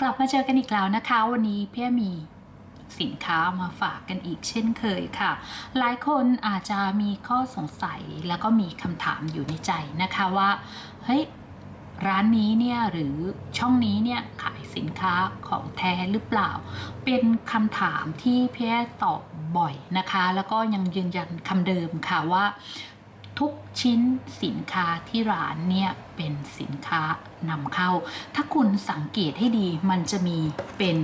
กลับมาเจอกันอีกแล้วนะคะ วันนี้เพี่มีสินค้ามาฝากกันอีกเช่นเคยค่ะ หลายคนอาจจะมีข้อสงสัยแล้วก็มีคำถามอยู่ในใจนะคะว่าเฮ้ยร้านนี้เนี่ยหรือช่องนี้เนี่ยขายสินค้าของแท้หรือเปล่า เป็นคำถามที่เพี่ตอบบ่อยนะคะ แล้วก็ยังยืนยันคำเดิมค่ะว่า ทุกชิ้นสินค้าที่ร้านเนี่ยเป็นสินค้านำเข้า ถ้าคุณสังเกตให้ดีมันจะมีเป็น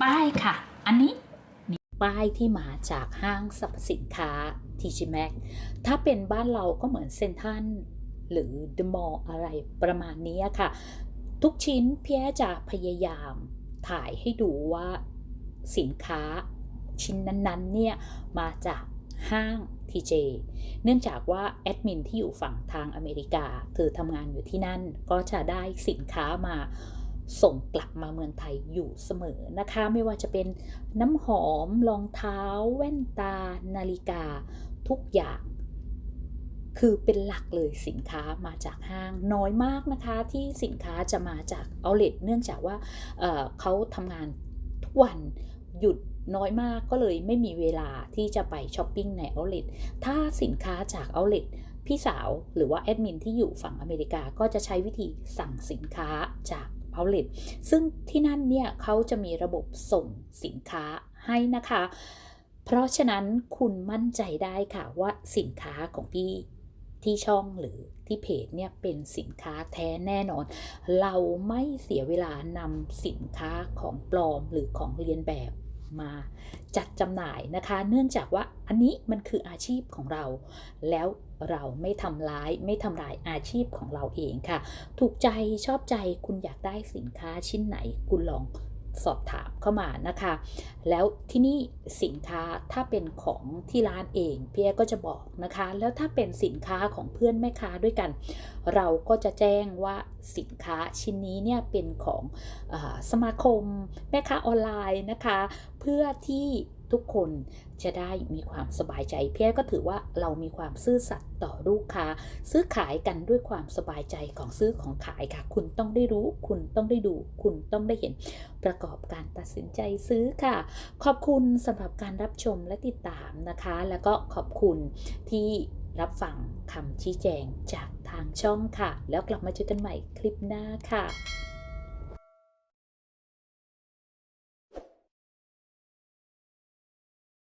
ป้ายค่ะ อันนี้ป้ายที่มาจากห้างสรรพสินค้า TG Max ถ้าเป็นบ้านเราก็เหมือนเซนทันหรือเดมอลอะไรประมาณนี้ค่ะ ทุกชิ้นเพียจะพยายามถ่ายให้ดูว่าสินค้าชิ้นนั้นๆเนี่ยมาจาก ห้าง TJ เนื่องจากว่าแอดมินที่อยู่ฝั่งทางอเมริกาเธอทำงานอยู่ที่นั่น ก็จะได้สินค้ามาส่งกลับมาเมืองไทยอยู่เสมอนะคะ ไม่ว่าจะเป็นน้ำหอมรองเท้า แว่นตา นาฬิกา ทุกอย่างคือเป็นหลักเลยสินค้ามาจากห้างน้อยมากนะคะที่สินค้าจะมาจากเอาเล t เนื่องจากว่าเเขาทำงานทุกวันหยุด น้อยมากก็เลยไม่มีเวลาที่จะไปช้อปปิ้งในเอาเล t ถ้าสินค้าจากเอาเล t พี่สาวหรือว่าแอดมินที่อยู่ฝั่งอเมริกาก็จะใช้วิธีสั่งสินค้าจากเอาเล t ซึ่งที่นั่นเนี่ยเขาจะมีระบบส่งสินค้าให้นะคะ เพราะฉะนั้นคุณมั่นใจได้ค่ะว่าสินค้าของพี่ที่ช่องหรือที่เพจเนี่ยเป็นสินค้าแท้แน่นอน เราไม่เสียเวลานำสินค้าของปลอมหรือของเรียนแบบ มาจัดจำหน่ายนะคะ เนื่องจากว่าอันนี้มันคืออาชีพของเรา แล้วเราไม่ทำร้ายไม่ทำลายอาชีพของเราเองค่ะ ถูกใจชอบใจคุณอยากได้สินค้าชิ้นไหน คุณลอง สอบถามเข้ามานะคะ แล้วที่นี่สินค้าถ้าเป็นของที่ร้านเองพี่แอก็จะบอกนะคะ แล้วถ้าเป็นสินค้าของเพื่อนแม่ค้าด้วยกัน เราก็จะแจ้งว่าสินค้าชิ้นนี้เนี่ยเป็นของอสมาคมแม่ค้าออนไลน์นะคะ เพื่อที่ ทุกคนจะได้มีความสบายใจพี่แอก็ถือว่าเรามีความซื่อสัตย์ต่อลูกค้า ซื้อขายกันด้วยความสบายใจของซื้อของขายค่ะ คุณต้องได้รู้ คุณต้องได้ดู คุณต้องได้เห็น ประกอบการตัดสินใจซื้อค่ะ ขอบคุณสำหรับการรับชมและติดตามนะคะ แล้วก็ขอบคุณที่รับฟังคำชี้แจงจากทางช่องค่ะ แล้วกลับมาเจอกันใหม่คลิปหน้าค่ะ